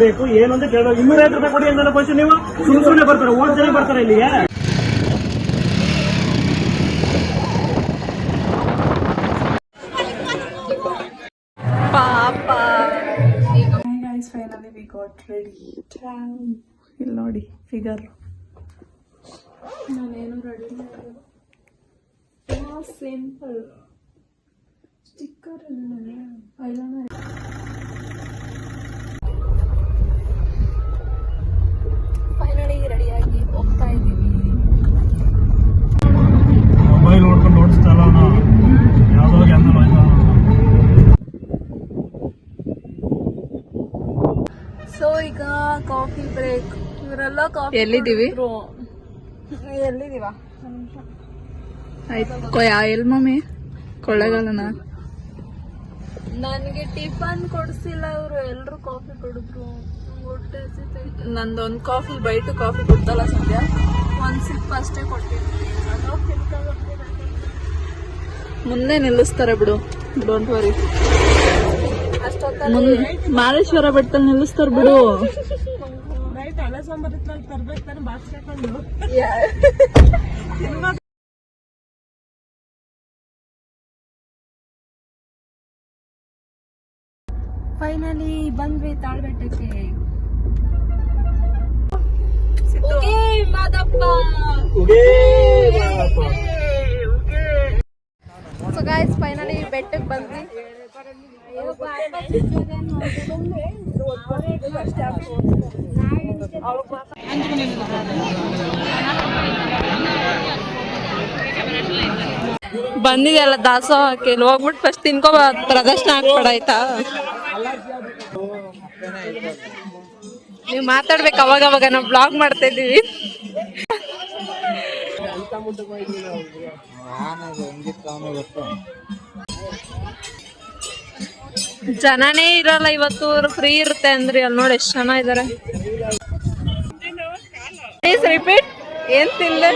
ಬೇಕು ಏನು ಅಂತ ಕೇಳೋದು ಇನ್ನೂರೈವತ್ತು ರೂಪಾಯಿ ಕೊಡಿ ಅಂದಲ್ಲ ಫಸ್ಟ್ ನೀವು. ಸುಮ್ಮನೆ ಸುಮ್ಮನೆ ಬರ್ತಾರೆ ಓದ್ ಜನ ಬರ್ತಾರೆ ಇಲ್ಲಿಗೆ ಪಾಪ. Hi guys, finally we got ready. ಇಲ್ಲಿ ನೋಡಿ ಫಿಗರ್ ನಾನೇನು ready simple sticker eyeliner finally ರೆಡಿಯಾಗಿ ಹೋಗ್ತಾ ಇದ್ದೀವಿ. ಮೊಬೈಲ್ ನೋಡ್ಕೊಂಡು ಯಾವ್ದೋ ಸೊ ಈಗ ಕಾಫಿ ಬ್ರೇಕ್ ಇವರೆಲ್ಲ ಕಾಫಿ ಎಲ್ಲಿದ್ದೀವಿ? ಎಲ್ಲಿದೀವ ಆಯ್ತು. ಕೊಯ್ಯ ಎಲ್ ಮಮ್ಮಿ ಕೊಳ್ಳೆಗಾಲನ? ನನಗೆ ಟಿಫನ್ ಕೊಡ್ಸಿಲ್ಲ ಅವರು ಎಲ್ರು ಕಾಫಿ ಕೊಡಿದ್ರು. ಹೊಟ್ಟೆ. ನಂದೊಂದು ಕಾಫಿ ಬೈಟು ಕಾಫಿ ಕೊಡ್ತಲ್ಲ ಸದ್ಯ. ಒಂದ್ ಸಿಪ್ ಅಷ್ಟೇ ಕೊಟ್ಟಿದ್ದೀನಿ. ಮುಂದೆ ನಿಲ್ಲಿಸ್ತಾರೆ ಬಿಡು. ಡೋಂಟ್ ವರಿ ಅಷ್ಟೊತ್ತ ಮಾಲೇಶ್ವರ ಬೆಟ್ಟದಲ್ಲಿ ನಿಲ್ಲಿಸ್ತಾರೆ ಬಿಡು. ಫೈನಲಿ ಬಂದ್ವಿ ತಾಳ್ಬೆಟ್ಟಕ್ಕೆ okay Madappa. So guys finally ಬೆಟ್ಟಕ್ಕೆ ಬಂದ್ವಿ. ಬಂದಿದೆಯಲ್ಲ ದಾಸೋಹಕ್ಕೆ. ಇಲ್ಲಿ ಹೋಗ್ಬಿಟ್ಟು ಫಸ್ಟ್ ತಿನ್ಕೋ ಪ್ರದರ್ಶನ ಹಾಕ್ಬೇಡ ಆಯ್ತಾ ನೀವು ಮಾತಾಡ್ಬೇಕು ಅವಾಗ ಅವಾಗ ನಾವು ಬ್ಲಾಗ್ ಮಾಡ್ತಾ ಇದೀವಿ ಜನನೇ ಇರಲ್ಲ ಇವತ್ತು ಫ್ರೀ ಇರುತ್ತೆ ಅಂದ್ರಿ. ಅಲ್ಲಿ ನೋಡಿ ಎಷ್ಟು ಜನ ಇದಾರೆ. ಪ್ಲೀಸ್ ರಿಪೀಟ್ ಏನ್ ತಿಂದೆ?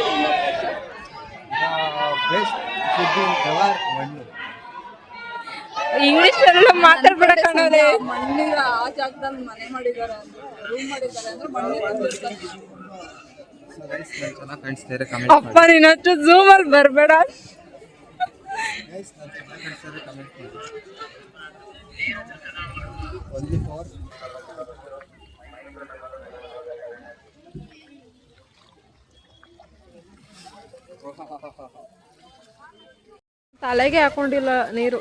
ಇಂಗ್ಲಿಷ್ ಎಲ್ಲ ಮಾತಾಡ್ಬೇಡ ಕಾಣೋದೆ ಆ ಜಾಗದಲ್ಲಿ ಮನೆ ಮಾಡಿದ್ದಾರೆ ರೂಮ್ ಮಾಡಿದ್ದಾರೆ ಅಂದ್ರೆ ಮಣ್ಣೆ ಅಪ್ಪ ನೀನಷ್ಟು ಝೂಮ್ ಅಲ್ಲಿ ಬರ್ಬೇಡ. ತಲೆಗೆ ಹಾಕೊಂಡಿಲ್ಲ ನೀರು.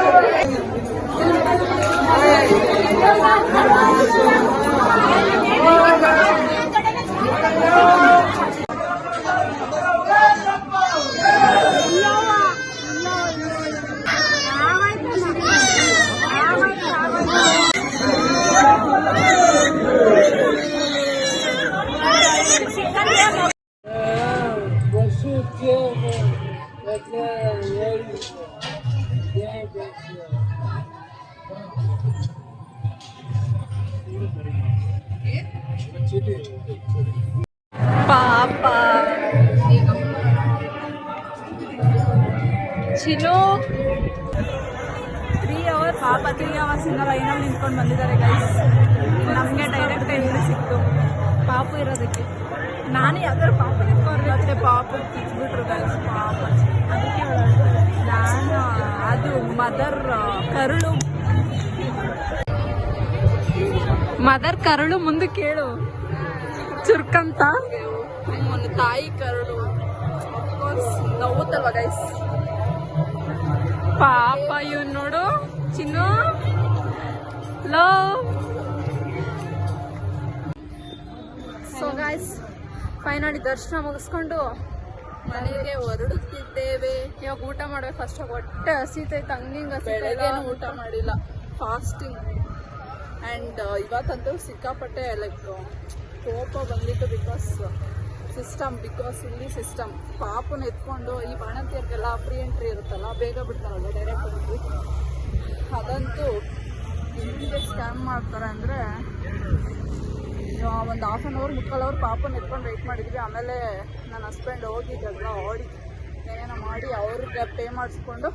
ಪಾಪ. ಚಿನ್ನು. ತ್ರೀ ಅವರ್ ಪಾಪ ತ್ರೀ ಅವರ್ಸ್ ಇಂದ ಲೈನಲ್ಲಿ ನಿಂತ್ಕೊಂಡು ಬಂದಿದ್ದಾರೆ ಗೈಸ್ ನಮಗೆ ಡೈರೆಕ್ಟ್ ಎಂಟ್ರಿ ಸಿಕ್ತು. ಪಾಪು ಇರೋದಕ್ಕೆ. ನಾನು ಯಾವ್ದಾದ್ರು ಪಾಪ ನಿಂತ್ಕೊಂಡ್ರೆ ಪಾಪ ಕಿತ್ಬಿಟ್ರು ಗೈಸ್ ಪಾಪ. ಅದಕ್ಕೆ ನಾನು, ಅದು ಮದರ್ ಕರುಳು ಮದರ್ ಕರಳು ಮುಂದೆ ಕೇಳು. ಚುರ್ಕಂತ? ತಾಯಿ ಕರಳು. ನೋವುತ್ತಲ್ವ ಗೈಸ್ ಪಾಪ ಇವ್ನು ನೋಡು ಚಿನ್ನು. ಲೋ ಸೊ ಗಾಯ್ಸ್ ಫೈನಲಿ ದರ್ಶನ ಮುಗಿಸ್ಕೊಂಡು ಮನೆಗೆ ಹೊರಡುತ್ತಿದ್ದೇವೆ. ಇವಾಗ ಊಟ ಮಾಡ್ಬೇಕು. ಫಸ್ಟ್ ಹೊಟ್ಟೆ ಹಸಿತೈತೆ ಹಂಗಿಂಗ್ ಹಸಿತೈತೆ ಊಟ ಮಾಡಿಲ್ಲ. ಫಾಸ್ಟಿಂಗ್ ಆ್ಯಂಡ್ ಇವತ್ತಂತೂ ಸಿಕ್ಕಾಪಟ್ಟೆ ಲೈಕ್ ಕೋಪ ಬಂದಿತ್ತು ಬಿಕಾಸ್ ಸಿಸ್ಟಮ್ ಬಿಕಾಸ್ ಇಲ್ಲಿ ಸಿಸ್ಟಮ್ ಪಾಪನ ಎತ್ಕೊಂಡು ಈ ಬಾಣಂತಿಯರಿಗೆಲ್ಲ ಫ್ರೀ ಎಂಟ್ರಿ ಇರುತ್ತಲ್ಲ, ಬೇಗ ಬಿಡ್ತಾರಲ್ಲ ಡೈರೆಕ್ಟ್ ಎಂಟ್ರಿ ಅದಂತೂ ಹೆಂಗೆ ಸ್ಕ್ಯಾಮ್ ಮಾಡ್ತಾರೆ ಅಂದರೆ ಒಂದು ಹಾಫ್ ಆನ್ ಅವರ್ ಮುಕ್ಕಾಲು ಅವರ್ ಪಾಪನ ಎತ್ಕೊಂಡು ವೆಯ್ಟ್ ಮಾಡಿದ್ವಿ. ಆಮೇಲೆ ನನ್ನ ಹಸ್ಬೆಂಡ್ ಹೋಗಿ ಜಗಳ ಆಡಿ. ಏನೇನೋ ಮಾಡಿ ಅವ್ರಿಗೆ ಪೇ ಮಾಡಿಸ್ಕೊಂಡು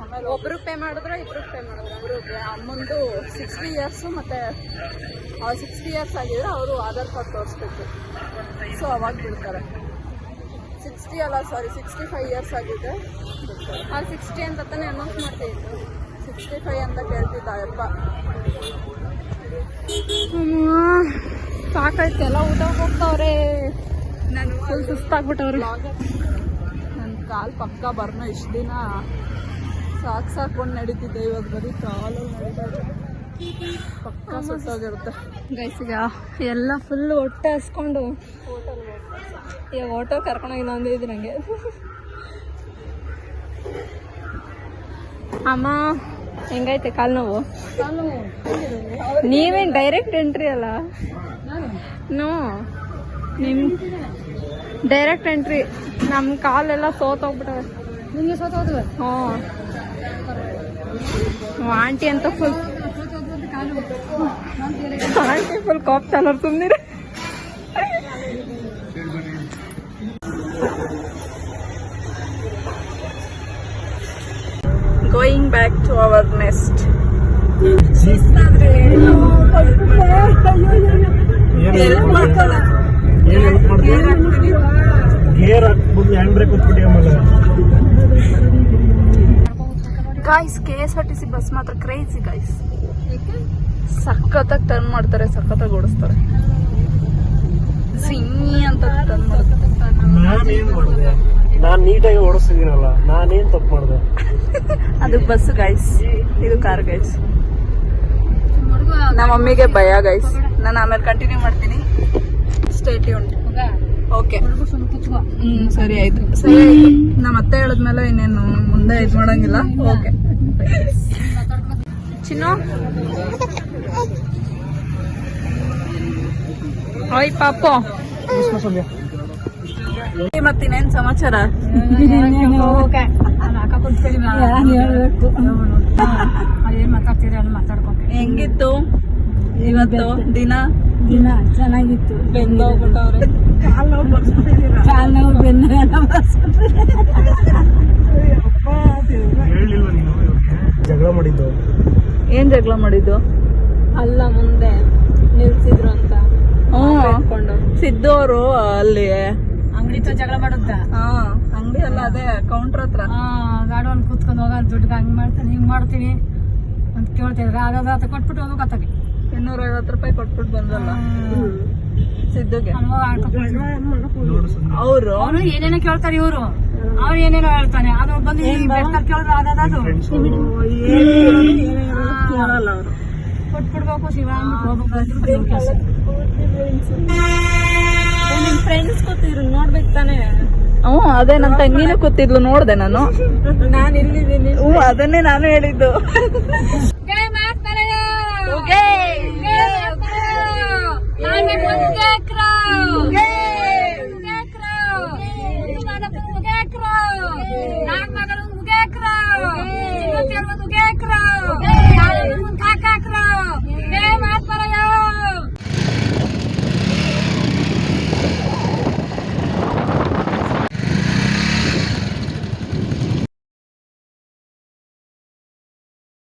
ಆಮೇಲೆ ಒಬ್ರು ಪೇ ಮಾಡಿದ್ರೆ ಇಬ್ರು ಪೇ ಮಾಡಿದ್ರು. ಅವರು ಅಮ್ಮಂದು ಸಿಕ್ಸ್ಟಿ ಇಯರ್ಸು ಮತ್ತು ಸಿಕ್ಸ್ಟಿ ಇಯರ್ಸ್ ಆಗಿದ್ರೆ ಅವರು ಆಧಾರ್ ಕಾರ್ಡ್ ತೋರಿಸ್ಬೇಕು. ಸೊ ಅವಾಗ ಬಿಡ್ತಾರೆ. ಸಿಕ್ಸ್ಟಿ ಅಲ್ಲ ಸಾರಿ ಸಿಕ್ಸ್ಟಿ ಫೈವ್ ಇಯರ್ಸ್ ಆಗಿದೆ. ಆ ಸಿಕ್ಸ್ಟಿ ಅಂತ ತಾನೇ ಅನೌನ್ಸ್ ಮಾಡ್ತಿದ್ದು ಸಿಕ್ಸ್ಟಿ ಫೈವ್ ಅಂತ ಕೇಳ್ತಿದ್ದ ಅಪ್ಪ. ಸಾಕಾಯ್ತು. ಎಲ್ಲ ಊಟ ಹೋಗ್ತಾವ್ರೆ. ನಾನು ಫುಲ್ ಸುಸ್ತಾಗ್ಬಿಟ್ಟವ್ರೆ. ಕಾಲು ಪಕ್ಕ ಬರ್ನ ಇಷ್ಟು ದಿನ ಸಾಕು ಸಾಕೊಂಡು ನಡೀತಿದ್ದೆ ಇವಾಗ ಬರೀ ಇದೆ. ಪಕ್ಕ ಸುಟ್ಟೋಗಿರುತ್ತೆ ಗೈಸಿಗ ಎಲ್ಲ ಫುಲ್ ಹೊಟ್ಟೆ ಹಸ್ಕೊಂಡು ಈ ಆಟೋ ಕರ್ಕೊಂಡೋಗಿಲ್ಲ ಅಂದ್ರೆ ಇದು ನಂಗೆ. ಅಮ್ಮ ಹೆಂಗೈತೆ ಕಾಲು ನೋವು? ನೀವೇನು ಡೈರೆಕ್ಟ್ ಎಂಟ್ರಿ ಅಲ್ಲ? ನೋ ನಿಮ್ ಡೈರೆಕ್ಟ್ ಎಂಟ್ರಿ ನಮ್ ಕಾಲೆಲ್ಲ ಸೋತೋಗ್ಬಿಟ್ಟವೆ ನಿಮ್ಗೆ ಸೋತೋದ್ವೆ ಹ್ಞೂ ಆಂಟಿ ಅಂತ ಫುಲ್ ಆಂಟಿ ಫುಲ್ ಕಾಪ್ ಚಾಲರ್ ಸುಮ್ಮನಿರ going back to our nest ಎಲ್ಲ ಮಾಡ್ತಾರ ಮಾಡ್ತೀವಿ gear guys K S R T C bus ಮಾತ್ರ ಕ್ರೇಜಿ ಗಾಯ್ಸ್ ಸಖತ್ತಾಗಿ ಟರ್ನ್ ಮಾಡ್ತಾರೆ, ಸಖತ್ತಾಗಿ ಓಡಿಸ್ತಾರೆ. ಸಿಂಗಿ ಅಂತ ಟರ್ನ್ ಮಾಡ್ತಾರೆ. ನಾನ್ ನೀಟಾಗಿ ಓಡಿಸ್ತಿದ್ದೀನಲ್ಲ ನಾನೇನ್ ತಪ್ಪು ಮಾಡಿದೆ ಅದು ಬಸ್ ಗೈಸ್ ಇದು ಕಾರ್ ಗೈಸ್ ನಮ್ಮ ಮಮ್ಮಿಗೆ ಭಯ ಗೈಸ್ ನಾನು ಆಮೇಲೆ ಕಂಟಿನ್ಯೂ ಮಾಡ್ತೀನಿ. ಸ್ಟೇಟ್ ಉಂಟು ಓಕೆ ಹ್ಮ್ ಸರಿ ಆಯ್ತು. ಸರಿ ಆಯ್ತು. ನಮ್ಮ ಅತ್ತೆ ಹೇಳಿದ್ಮೇಲೆ ಇನ್ನೇನು ಮುಂದೆ ಇದು ಮಾಡಂಗಿಲ್ಲ. ಓಕೆ ಚಿನ್ನು? ಓಯ್ ಪಾಪು. ಮತ್ತಿನ್ನೇನ್ ಸಮಾಚಾರ? ಹೆಂಗಿತ್ತು? ಇವತ್ತು ದಿನ? ದಿನ ಚೆನ್ನಾಗಿತ್ತು. ಕಾಲು ನೋವು ಬೆನ್ನು ಜಗಳ ಮಾಡಿದ್ದು. ಏನ್ ಜಗಳ ಮಾಡಿದ್ದು? ಅಲ್ಲ ಮುಂದೆ ನಿಲ್ಸಿದ್ರು ಅಂತ. ಸಿದ್ದು ಅವರು ಅಲ್ಲಿ. ಅಂಗಡಿ ಜಗಳ ಮಾಡುತ್ತ ಹಾ ಅಂಗಡಿ ಅಲ್ಲ ಅದೇ ಕೌಂಟರ್ ಹತ್ರ. ಗಾಡಿ ಒಂದು ಕೂತ್ಕೊಂಡು ಹೋಗ ದುಡ್ಡು ಹಂಗ್ ಮಾಡ್ತೀನಿ ಹಿಂಗ್ ಮಾಡ್ತೀನಿ ಅಂತ ಕೇಳ್ತಿದ್ರು ಅದ ಕೊಟ್ಬಿಟ್ಟು ಹೋಗ್ಬೇಕಾಗಿ ಇನ್ನೂರ ಐವತ್ತು ರೂಪಾಯಿ ಕೊಟ್ಬಿಟ್ಟು ಬಂದ್ರಲ್ಲ ಸಿದ್ದುಗೆ. ಅವರು? ಅವನು ಏನೇನೋ ಕೇಳ್ತಾರೆ ಇವರು. ಅವ್ರು ಏನೇನೋ ಹೇಳ್ತಾನೆ. ಅದು ಬಂದು ಕೇಳಿದ್ರೆ ಅದಾದದು ಕೇಳಲ್ಲ ಅವರು. ಕೊಟ್ಬಿಡ್ಬೇಕು ಶಿವ. ನಿಮ್ ಫ್ರೆಂಡ್ಸ್ ಕೂತಿದ್ರು ನೋಡ್ಬೇಕು ತಾನೇ. ಹ್ಞೂ ಅದೇ ನನ್ನ ತಂಗಿನೂ ಕೂತಿದ್ಲು ನೋಡ್ದೆ ನಾನು. ನಾನು ಇಲ್ಲಿದ್ದೀನಿ ಹ್ಞೂ ಅದನ್ನೇ ನಾನು ಹೇಳಿದ್ದು. Happy birthday,